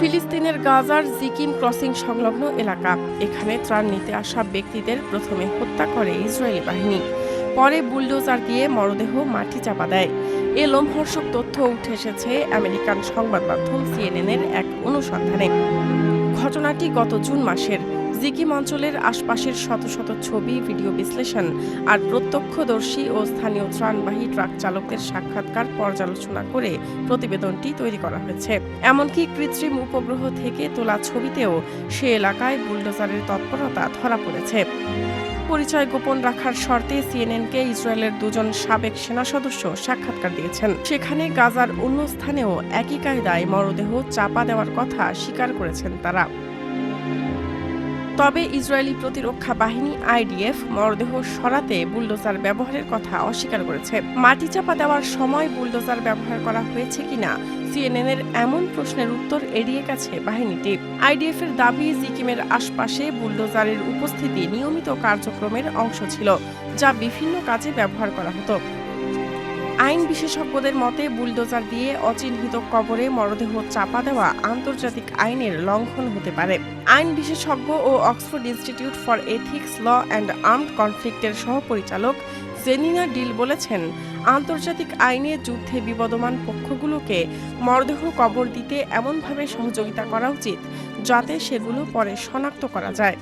ফিলিস্তিনের গাজার জিকিম ক্রসিং সংলগ্ন এলাকা। এখানে ত্রাণ নিতে আসা ব্যক্তিদের প্রথমে হত্যা করে ইসরায়েলি বাহিনী। পরে বুলডোজার দিয়ে মরদেহ মাটি চাপা দেয়। এ লোমহর্ষক তথ্য উঠে এসেছে আমেরিকান সংবাদ মাধ্যম সিএনএনের এক অনুসন্ধানে। ঘটনাটি গত জুন মাসের। জিকিম অঞ্চলের আশপাশের শত শত ছবি, ভিডিও বিশ্লেষণ আর প্রত্যক্ষদর্শী ও স্থানীয় ত্রাণবাহী ট্রাক চালকদের সাক্ষাৎকার পর্যালোচনা করে প্রতিবেদনটি তৈরি করা হয়েছে। এমনকি কৃত্রিম উপগ্রহ থেকে তোলা ছবিতেও সে এলাকায় বুলডোজারের তৎপরতা ধরা পড়েছে। পরিচয় গোপন রাখার শর্তে সিএনএনকে ইসরায়েলের দুজন সাবেক সেনা সদস্য সাক্ষাৎকার দিয়েছেন। সেখানে গাজার অন্য স্থানেও একই কায়দায় মরদেহ চাপা দেওয়ার কথা স্বীকার করেছেন তারা। তবে ইসরায়েলি প্রতিরক্ষা বাহিনী আইডিএফ মরদেহ সরাতে বুলডোজার ব্যবহারের কথা অস্বীকার করেছে। মাটি চাপা দেওয়ার সময় বুলডোজার ব্যবহার করা হয়েছে কিনা সিএনএন এর এমন প্রশ্নের উত্তর এড়িয়ে গেছে বাহিনীটি। আইডিএফ এর দাবি জিকিমের আশপাশে বুলডোজারের উপস্থিতি নিয়মিত কার্যক্রমের অংশ ছিল, যা বিভিন্ন কাজে ব্যবহার করা হতো। আইন বিশেষজ্ঞদের মতে, বুলডোজার দিয়ে অচিহ্নিত কবরে মরদেহ চাপা দেওয়া আন্তর্জাতিক আইনের লঙ্ঘন হতে পারে। আইন বিশেষজ্ঞ ও Oxford institute for ethics, law and armed কনফ্লিক্টের সহপরিচালক জেনিনা ডিল বলেছেন, আন্তর্জাতিক আইনে যুদ্ধে বিবদমান পক্ষগুলোকে মরদেহ কবর দিতে এমনভাবে সহযোগিতা করা উচিত যাতে সেগুলো পরে শনাক্ত করা যায়।